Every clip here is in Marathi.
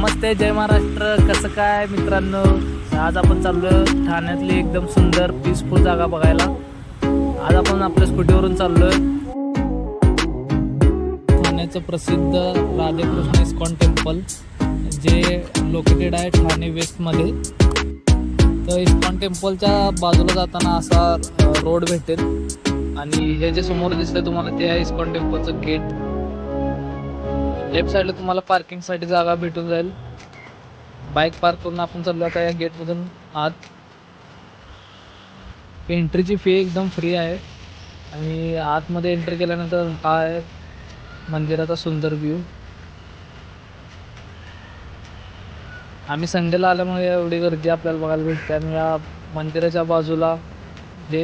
नमस्ते जय महाराष्ट्र. कसं काय मित्रांनो? आज आपण चाललोय ठाण्यातली एकदम सुंदर पीसफुल जागा बघायला. आज आपण आपल्या स्कूटीवरून चाललोय. ठाण्याचं प्रसिद्ध राधेकृष्ण इस्कॉन टेम्पल जे लोकेटेड आहे ठाणे वेस्टमध्ये तर इस्कॉन टेम्पलच्या बाजूला जाताना असा रोड भेटेल. आणि हे जे समोर दिसतंय तुम्हाला ते आहे इस्कॉन टेम्पलचं गेट लेफ्ट साईडला तुम्हाला पार्किंगसाठी जागा भेटून जाईल. बाईक पार्क करून आपण चाललो आता या गेटमधून आत. एंट्रीची फी एकदम फ्री आहे. आणि आतमध्ये एंट्री केल्यानंतर हा आहे मंदिराचा सुंदर व्ह्यू आम्ही संडेला आल्यामुळे एवढी गर्दी आपल्याला बघायला भेटते. आणि या मंदिराच्या बाजूला जे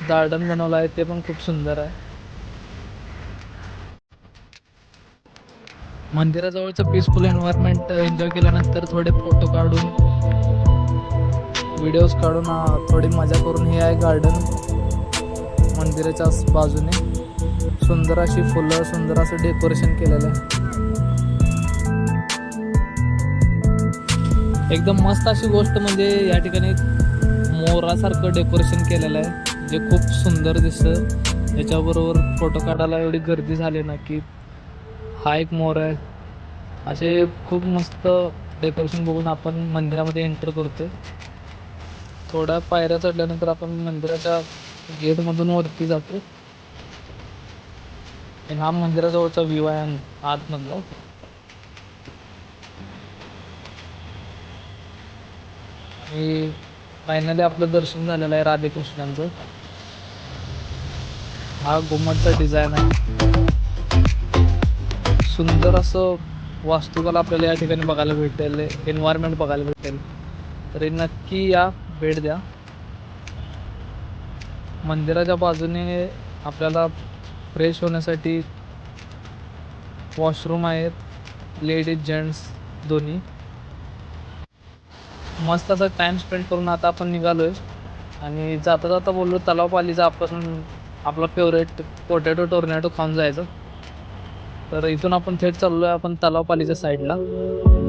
गार्डन बनवलं आहे ते पण खूप सुंदर आहे. मंदिराजवळचं पीसफुल एन्व्हायरमेंट एन्जॉय केल्यानंतर थोडे फोटो काढून व्हिडिओज काढून थोडी मजा करून हे आहे गार्डन मंदिराच्या बाजूने सुंदर अशी फुलं सुंदर असं डेकोरेशन केलेलं आहे. एकदम मस्त अशी गोष्ट म्हणजे या ठिकाणी मोरासारखं डेकोरेशन केलेलं आहे जे खूप सुंदर दिसतं. त्याच्याबरोबर फोटो काढायला एवढी गर्दी झाली ना की हा एक मोर आहे. असे खूप मस्त डेकोरेशन बघून आपण मंदिरामध्ये एंटर करतोय. थोड्या पायऱ्या चढल्यानंतर आपण मंदिराच्या गेटमधून वरती जातो आणि हा मंदिराजवळचा व्ह्यू आहे आतमधला. आणि फायनली आपलं दर्शन झालेलं आहे राधेकृष्णांचं. हा घुमटचा डिझाईन आहे. सुंदर असं वास्तुकला आपल्याला या ठिकाणी बघायला भेटेल एन्व्हायरमेंट बघायला भेटेल. तरी नक्की या भेट द्या. मंदिराच्या बाजूने आपल्याला फ्रेश होण्यासाठी वॉशरूम आहेत लेडीज जेंट्स दोन्ही. मस्त असा टाईम स्पेंड करून आता आपण निघालोय. आणि जाता जाता बोललो तलावपालीचा आपण आपला फेवरेट पोटॅटो टोर्नॅटो खाऊन जायचं. तर इथून आपण थेट चाललो आहे आपण तलावपालीच्या साईडला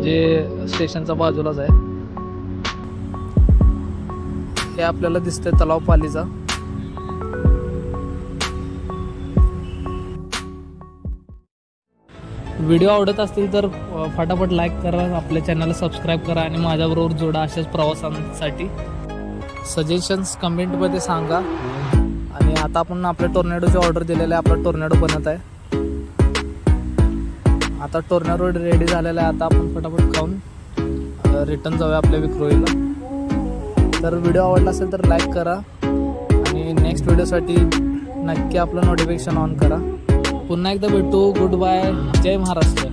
जे स्टेशनच्या बाजूलाच आहे. हे आपल्याला दिसतंय तलावपालीचा. व्हिडिओ आवडत असतील तर फटाफट लाईक करा आपल्या चॅनलला सबस्क्राईब करा आणि माझ्याबरोबर जोडा अशाच प्रवासांसाठी. सजेशन्स कमेंटमध्ये सांगा. आणि आता आपण आपल्या टोर्नेडोची ऑर्डर दिलेली आहे आपला टोर्नेडो बनत आहे. आता टोर्नेडो रेडी झालेला आहे. आता आपण फटाफट खाऊन रिटर्न जाऊया आपल्या विक्रोईला तर व्हिडिओ आवडला असेल तर लाईक करा. आणि नेक्स्ट व्हिडिओसाठी नक्की आपलं नोटिफिकेशन ऑन करा. पुन्हा एकदा भेटू. गुड बाय जय महाराष्ट्र.